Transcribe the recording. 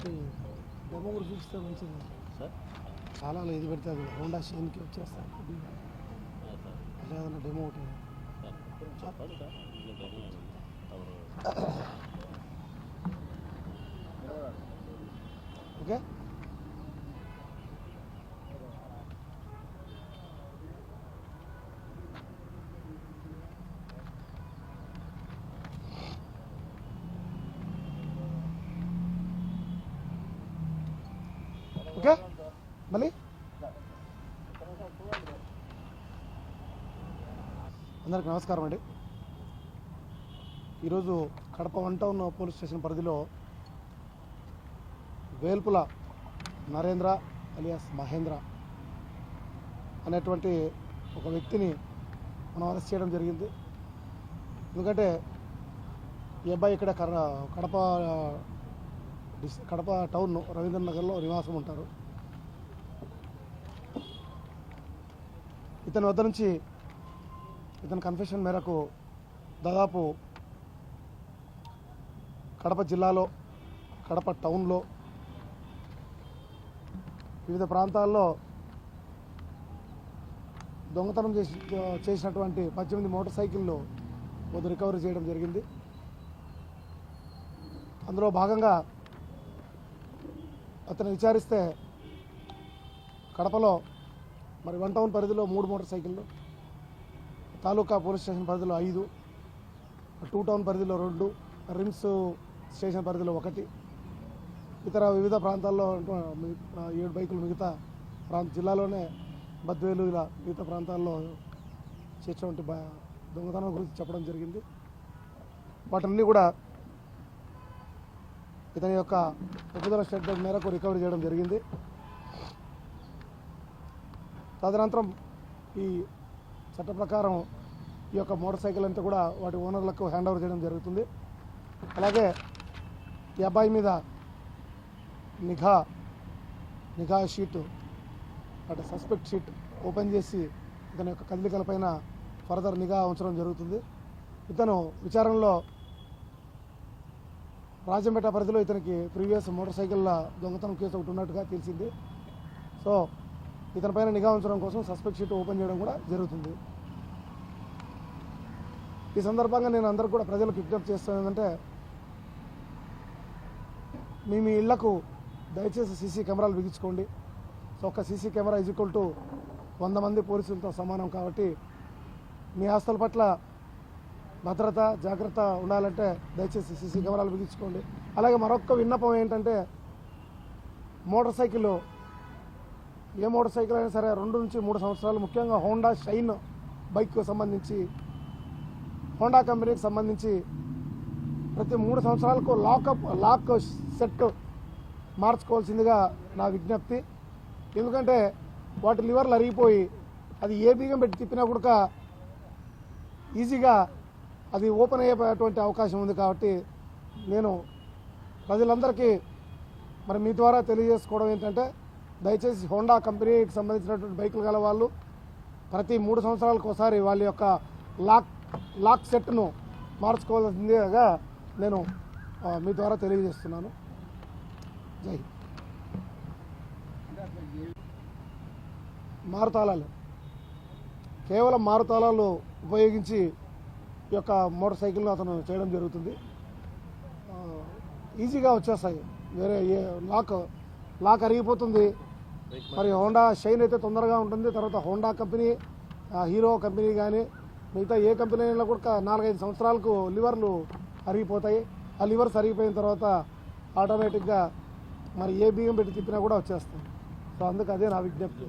ఒకటి డెమో కూడా చూపిస్తే మంచిది. సార్? చాలా ఇది పెడితే అది హోండా షైన్కి వచ్చేస్తాను ఏదైనా డెమో ఒకటి. ఓకే? మళ్ళీ? అందరికి నమస్కారం అండి. ఈరోజు Kadapa one town police station పరిధిలో వేల్పుల నరేంద్ర అలియాస్ మహేంద్ర అనేటువంటి ఒక వ్యక్తిని మనం అరెస్ట్ చేయడం జరిగింది. ఎందుకంటే ఈ అబ్బాయి ఇక్కడ కడప కడప టౌన్ రవీంద్ర నగర్లో నివాసం ఉంటారు. ఇతని వద్ద నుంచి ఇతని కన్ఫెషన్ మేరకు దాదాపు కడప జిల్లాలో కడప టౌన్లో వివిధ ప్రాంతాల్లో దొంగతనం చేసి చేసినటువంటి పద్దెనిమిది మోటార్ సైకిళ్ళు కొద్ది రికవరీ చేయడం జరిగింది. అందులో భాగంగా అతను విచారిస్తే కడపలో మరి వన్ టౌన్ పరిధిలో మూడు మోటార్ సైకిళ్ళు తాలూకా పోలీస్ స్టేషన్ పరిధిలో ఐదు టూ టౌన్ పరిధిలో రెండు రిమ్స్ స్టేషన్ పరిధిలో ఒకటి ఇతర వివిధ ప్రాంతాల్లో ఏడు బైకులు మిగతా ప్రాంత జిల్లాలోనే బద్వేలు ఇలా మిగతా ప్రాంతాల్లో చేసినటువంటి దొంగతనం గురించి చెప్పడం జరిగింది. వాటన్నీ కూడా ఇతని యొక్క ఒప్పుదల స్టేట్మెంట్ మేరకు రికవరీ చేయడం జరిగింది. తదనంతరం ఈ చట్ట ప్రకారం ఈ యొక్క మోటార్ సైకిల్ అంతా కూడా వాటి ఓనర్లకు హ్యాండ్ ఓవర్ చేయడం జరుగుతుంది. అలాగే ఈ అబ్బాయి మీద నిఘా నిఘా షీట్ అంటే సస్పెక్ట్ షీట్ ఓపెన్ చేసి ఇతని యొక్క కదలికలపైన ఫర్దర్ నిఘా ఉంచడం జరుగుతుంది. ఇతను విచారణలో రాజంపేట పరిధిలో ఇతనికి ప్రీవియస్ మోటార్ సైకిళ్ళ దొంగతనం కేసు ఒకటి ఉన్నట్టుగా తెలిసింది. సో ఇతనిపైన నిఘా ఉంచడం కోసం సస్పెక్ట్ షీట్ ఓపెన్ చేయడం కూడా జరుగుతుంది. ఈ సందర్భంగా నేను అందరికి కూడా ప్రజలకు విజ్ఞప్తి చేస్తాను ఏంటంటే మీ మీ ఇళ్ళకు దయచేసి సీసీ కెమెరాలు బిగించుకోండి సో ఒక CC camera is equal to వంద మంది పోలీసులతో సమానం కాబట్టి మీ ఆస్తుల పట్ల భద్రత జాగ్రత్త ఉండాలంటే దయచేసి సీసీ కెమెరాలు బిగించుకోండి అలాగే మరొక విన్నపం ఏంటంటే మోటార్ సైకిల్ ఏ మోటార్ సైకిల్ అయినా సరే రెండు నుంచి మూడు సంవత్సరాలు ముఖ్యంగా హోండా షైన్ బైక్కు సంబంధించి హోండా కంపెనీకి సంబంధించి ప్రతి మూడు సంవత్సరాలకు లాకప్ లాక్ సెట్ మార్చుకోవాల్సిందిగా నా విజ్ఞప్తి. ఎందుకంటే వాటి లివర్లు అరిగిపోయి అది ఏ బీగం పెట్టి తిప్పినా కూడా ఈజీగా అది ఓపెన్ అయ్యేటువంటి అవకాశం ఉంది కాబట్టి నేను ప్రజలందరికీ మరి మీ ద్వారా తెలియజేసుకోవడం ఏంటంటే దయచేసి హోండా కంపెనీకి సంబంధించినటువంటి బైకులు గల వాళ్ళు ప్రతి మూడు సంవత్సరాలకు ఒకసారి వాళ్ళ యొక్క లాక్ లాక్ సెట్ను మార్చుకోవాల్సిందిగా నేను మీ ద్వారా తెలియజేస్తున్నాను. జై మారుతాళాలు. కేవలం మారుతాళాలు ఉపయోగించి ఈ యొక్క మోటార్ సైకిల్ను అతను చేయడం జరుగుతుంది. ఈజీగా వచ్చేస్తాయి. వేరే ఏ లాక్ లాక్ అరిగిపోతుంది. మరి హోండా షైన్ అయితే తొందరగా ఉంటుంది. తర్వాత హోండా కంపెనీ హీరో కంపెనీ కానీ మిగతా ఏ కంపెనీ అయినా కూడా నాలుగైదు సంవత్సరాలకు లివర్లు అరిగిపోతాయి. ఆ లివర్స్ అరిగిపోయిన తర్వాత ఆటోమేటిక్గా మరి ఏ బియ్యం పెట్టి తిప్పినా కూడా వచ్చేస్తాయి. సో అందుకు అదే నా విజ్ఞప్తి.